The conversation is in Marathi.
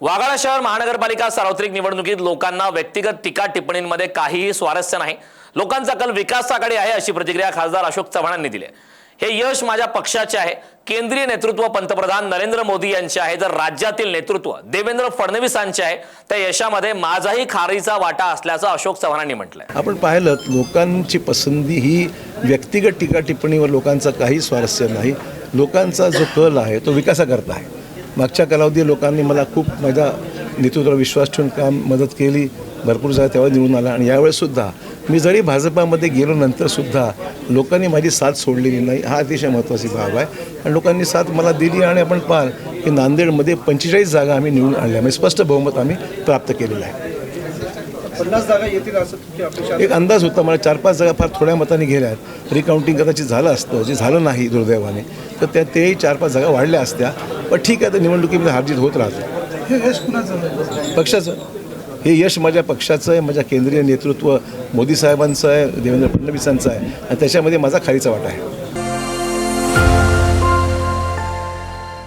वाघाळा शहर महानगरपालिका सार्वत्रिक निवडणुकीत लोकांना व्यक्तिगत टीका टिप्पणींमध्ये काहीही स्वारस्य नाही. लोकांचा कल विकासाकडे आहे अशी प्रतिक्रिया खासदार अशोक चव्हाणांनी दिली हे यश माझ्या पक्षाचे आहे. केंद्रीय नेतृत्व पंतप्रधान नरेंद्र मोदी यांचे आहे. जर राज्यातील नेतृत्व देवेंद्र फडणवीसांचे आहे त्या यशामध्ये माझाही खारीचा वाटा असल्याचं अशोक चव्हाणांनी म्हटलंय. आपण पाहिलं लोकांची पसंती ही व्यक्तिगत टीका टिप्पणीवर लोकांचा काही स्वारस्य नाही. लोकांचा जो कल आहे तो विकासाकरता आहे. मागच्या कालावधी लोकांनी मला खूप माझ्या नेतृत्वावर विश्वास ठेवून काम मदत केली भरपूर जागा तेव्हा निवडून आला. आणि यावेळेसुद्धा मी जरी भाजपामध्ये गेलो नंतरसुद्धा लोकांनी माझी साथ सोडलेली नाही. हा अतिशय महत्त्वाची बाब आहे. आणि लोकांनी साथ मला दिली आणि आपण पाहाल की नांदेडमध्ये पंचेचाळीस जागा आम्ही निवडून आणल्या. म्हणजे स्पष्ट बहुमत आम्ही प्राप्त केलेलं आहे. पन्नास जागा येतील असं? एक अंदाज होता. मला चार पाच जागा फार थोड्या मताने गेल्यात रिकाउंटिंग कदाचित झालं असतं. जे झालं नाही दुर्दैवाने तर त्या तेही चार पाच जागा वाढल्या असत्या. पण ठीक आहे तर निवडणुकीमध्ये हारजीत होत राहते. हे यश कुणाचं पक्षाचं? हे यश माझ्या पक्षाचं आहे माझ्या केंद्रीय नेतृत्व मोदी साहेबांचं आहे देवेंद्र फडणवीसांचं आहे. आणि त्याच्यामध्ये माझा खालीचा वाटा आहे.